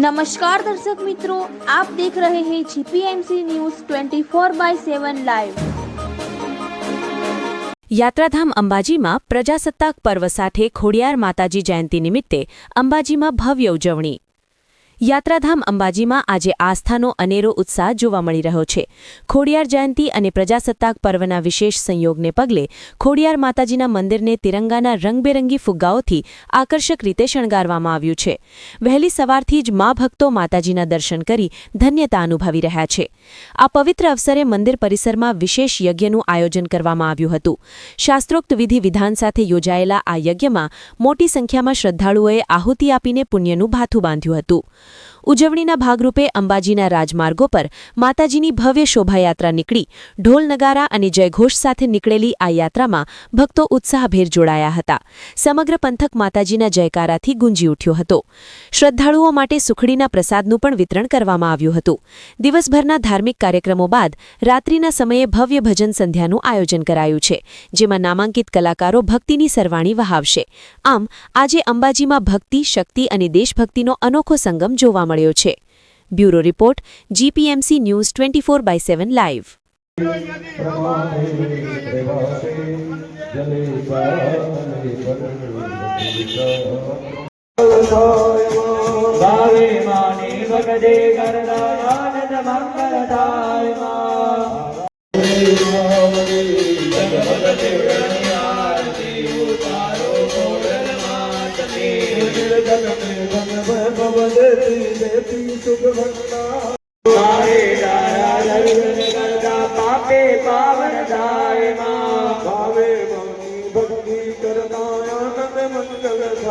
નમસ્કાર દર્શક મિત્રો આપ દેખ રહે હૈ જીપીએમસી ન્યૂઝ 24 બાય 7 લાઈવ યાત્રાધામ અંબાજીમાં પ્રજાસત્તાક પર્વ સાથે ખોડિયાર માતાજી જયંતી નિમિત્તે અંબાજીમાં ભવ્ય ઉજવણી. યાત્રાધામ અંબાજીમાં આજે આસ્થાનો અનેરો ઉત્સાહ જોવા મળી રહ્યો છે. ખોડિયાર જયંતિ અને પ્રજાસત્તાક પર્વના વિશેષ સંયોગને પગલે ખોડિયાર માતાજીના મંદિરને તિરંગાના રંગબેરંગી ફુગ્ગાઓથી આકર્ષક રીતે શણગારવામાં આવ્યું છે. વહેલી સવારથી જ મા ભક્તો માતાજીના દર્શન કરી ધન્યતા અનુભવી રહ્યા છે. આ પવિત્ર અવસરે મંદિર પરિસરમાં વિશેષ યજ્ઞનું આયોજન કરવામાં આવ્યું હતું. શાસ્ત્રોક્ત વિધિ વિધાન સાથે યોજાયેલા આ યજ્ઞમાં મોટી સંખ્યામાં શ્રદ્ધાળુઓએ આહુતિ આપીને પુણ્યનું ભાથું બાંધ્યું હતું. ઉજવણીના ભાગરૂપે અંબાજીના રાજમાર્ગો પર માતાજીની ભવ્ય શોભાયાત્રા નીકળી. ઢોલ નગારા અને જયઘોષ સાથે નીકળેલી આ યાત્રામાં ભક્તો ઉત્સાહભેર જોડાયા હતા. સમગ્ર પંથક માતાજીના જયકારાથી ગુંજી ઉઠ્યો હતો. શ્રદ્ધાળુઓ માટે સુખડીના પ્રસાદનું પણ વિતરણ કરવામાં આવ્યું હતું. દિવસભરના ધાર્મિક કાર્યક્રમો બાદ રાત્રિના સમયે ભવ્ય ભજન સંધ્યાનું આયોજન કરાયું છે, જેમાં નામાંકિત કલાકારો ભક્તિની સરવાણી વહાવશે. આમ, આજે અંબાજીમાં ભક્તિ, શક્તિ અને દેશભક્તિનો અનોખો સંગમ જોવા મળ્યો છે. Bureau report, GPMC news twenty four by seven live. ભગદે કરતા આનંદ મંગલ થાયમાં મારે તારા દર્શન કરતા પાપે પાવન થાયમાં ભાવે માની ભક્તિ કરતા આનંદ મંગલ થાય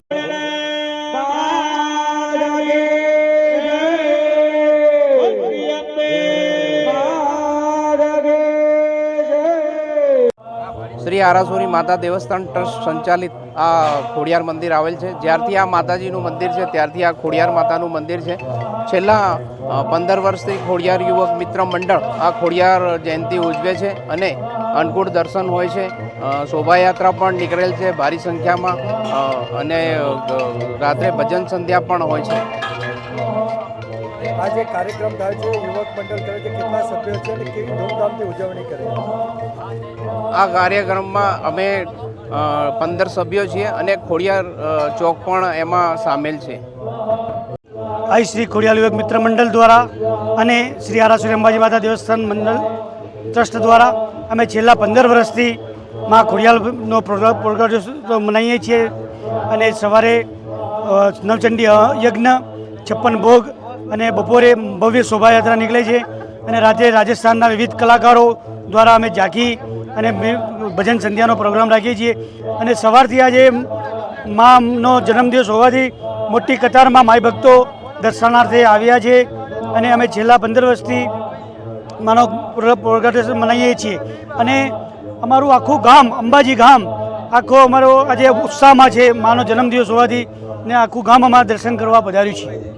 શ્રી આરાસુરી માતા દેવસ્થાન ટ્રસ્ટ સંચાલિત આ ખોડિયાર મંદિર આવેલ છે. જ્યારથી આ માતાજીનું મંદિર છે, ત્યારથી આ ખોડિયાર માતાનું મંદિર છે. છેલ્લા પંદર વર્ષથી ખોડિયાર યુવક મિત્ર મંડળ આ ખોડિયાર જયંતિ ઉજવે છે અને અન્નકૂટ દર્શન હોય છે. શોભાયાત્રા પણ નીકળેલ છે, ભારી સંખ્યામાં અને રાત્રે ભજન સંધ્યા પણ હોય છે. આ જે કાર્યક્રમ થાય છે યુવક મંડળ કરે છે કેટલા સભ્યો છે અને કેવી ધૂમધામથી ઉજવણી કરે આ કાર્યક્રમમાં અમે પંદર સભ્યો છીએ અને ખોડિયાર ચોક પણ એમાં સામેલ છે. આઈ શ્રી ખોડિયાલ યુવક મિત્ર મંડળ દ્વારા અને શ્રી આરાસુરી અંબાજી માતા દેવસ્થાન મંડળ ટ્રસ્ટ દ્વારા અમે છેલ્લા પંદર વર્ષથી માં ખોડિયાલનો પ્રોગ્રામ પ્રોગ્રામ મનાવીએ છીએ અને સવારે નવચંડી યજ્ઞ છપ્પન ભોગ અને બપોરે ભવ્ય શોભાયાત્રા નીકળે છે અને રાત્રે રાજસ્થાનના વિવિધ કલાકારો દ્વારા અમે ઝાંખી અને ભજન સંધ્યાનો પ્રોગ્રામ રાખીએ છીએ. અને સવારથી આજે માનો જન્મદિવસ હોવાથી મોટી કતારમાં માય ભક્તો દર્શનાર્થે આવ્યા છે અને અમે છેલ્લા પંદર વર્ષથી માનો પ્રોગ્રેસ મનાવીએ છીએ. અને અમારું આખું ગામ, અંબાજી ગામ, આખો અમારો આજે ઉત્સાહમાં છે માનો જન્મદિવસ હોવાથી ને આખું ગામ અમારા દર્શન કરવા પધાર્યું છે.